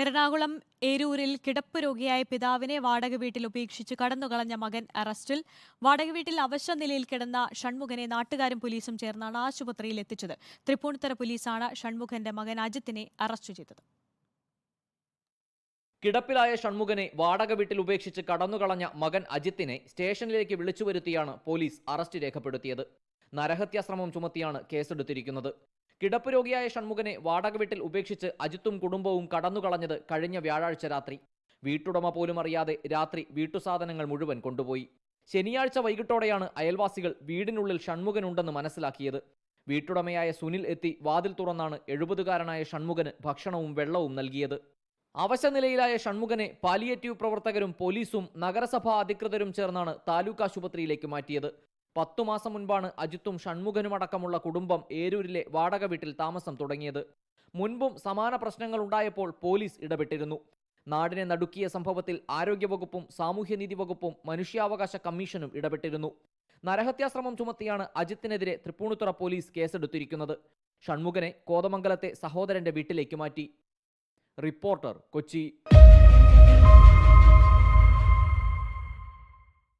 എറണാകുളം ഏരൂരിൽ കിടപ്പ് രോഗിയായ പിതാവിനെ വാടക വീട്ടിൽ ഉപേക്ഷിച്ച് കടന്നുകളഞ്ഞ മകൻ അറസ്റ്റിൽ വാടക വീട്ടിൽ അവശ നിലയിൽ കിടന്ന ഷൺമുഖനെ നാട്ടുകാരും പോലീസും ചേർന്നാണ് ആശുപത്രിയിൽ എത്തിച്ചത്. തൃപ്പൂണിത്തറ പോലീസാണ് ഷൺമുഖന്റെ മകൻ അജിത്തിനെ അറസ്റ്റ് ചെയ്തത്. കിടപ്പിലായ ഷൺമുഖനെ വാടക വീട്ടിൽ ഉപേക്ഷിച്ച് കടന്നുകളഞ്ഞ മകൻ അജിത്തിനെ സ്റ്റേഷനിലേക്ക് വിളിച്ചു വരുത്തിയാണ് പോലീസ് അറസ്റ്റ് രേഖപ്പെടുത്തിയത്. നരഹത്യാശ്രമം ചുമത്തിയാണ് കേസെടുത്തിരിക്കുന്നത്. കിടപ്പ് രോഗിയായ ഷൺമുഖനെ വാടക വീട്ടിൽ ഉപേക്ഷിച്ച് അജിത്തും കുടുംബവും കടന്നുകളഞ്ഞത് കഴിഞ്ഞ വ്യാഴാഴ്ച രാത്രി. വീട്ടുടമ പോലും അറിയാതെ രാത്രി വീട്ടുസാധനങ്ങൾ മുഴുവൻ കൊണ്ടുപോയി. ശനിയാഴ്ച വൈകിട്ടോടെയാണ് അയൽവാസികൾ വീടിനുള്ളിൽ ഷൺമുഖനുണ്ടെന്ന് മനസ്സിലാക്കിയത്. വീട്ടുടമയായ സുനിൽ എത്തി വാതിൽ തുറന്നാണ് എഴുപതുകാരനായ ഷൺമുഖന് ഭക്ഷണവും വെള്ളവും നൽകിയത്. അവശനിലയിലായ ഷൺമുഖനെ പാലിയേറ്റീവ് പ്രവർത്തകരും പോലീസും നഗരസഭാ അധികൃതരും ചേർന്നാണ് താലൂക്ക് ആശുപത്രിയിലേക്ക് മാറ്റിയത്. പത്തു മാസം മുൻപാണ് അജിത്തും ഷൺമുഖനും അടക്കമുള്ള കുടുംബം ഏരൂരിലെ വാടക വീട്ടിൽ താമസം തുടങ്ങിയത്. മുൻപും സമാന പ്രശ്നങ്ങൾ ഉണ്ടായപ്പോൾ പോലീസ് ഇടപെട്ടിരുന്നു. നാടിനെ നടുക്കിയ സംഭവത്തിൽ ആരോഗ്യവകുപ്പും സാമൂഹ്യനീതി വകുപ്പും മനുഷ്യാവകാശ കമ്മീഷനും ഇടപെട്ടിരുന്നു. നരഹത്യാശ്രമം ചുമത്തിയാണ് അജിത്തിനെതിരെ തൃപ്പൂണിത്തുറ പോലീസ് കേസെടുത്തിരിക്കുന്നത്. ഷൺമുഖനെ കോതമംഗലത്തെ സഹോദരന്റെ വീട്ടിലേക്ക് മാറ്റി. റിപ്പോർട്ടർ കൊച്ചി.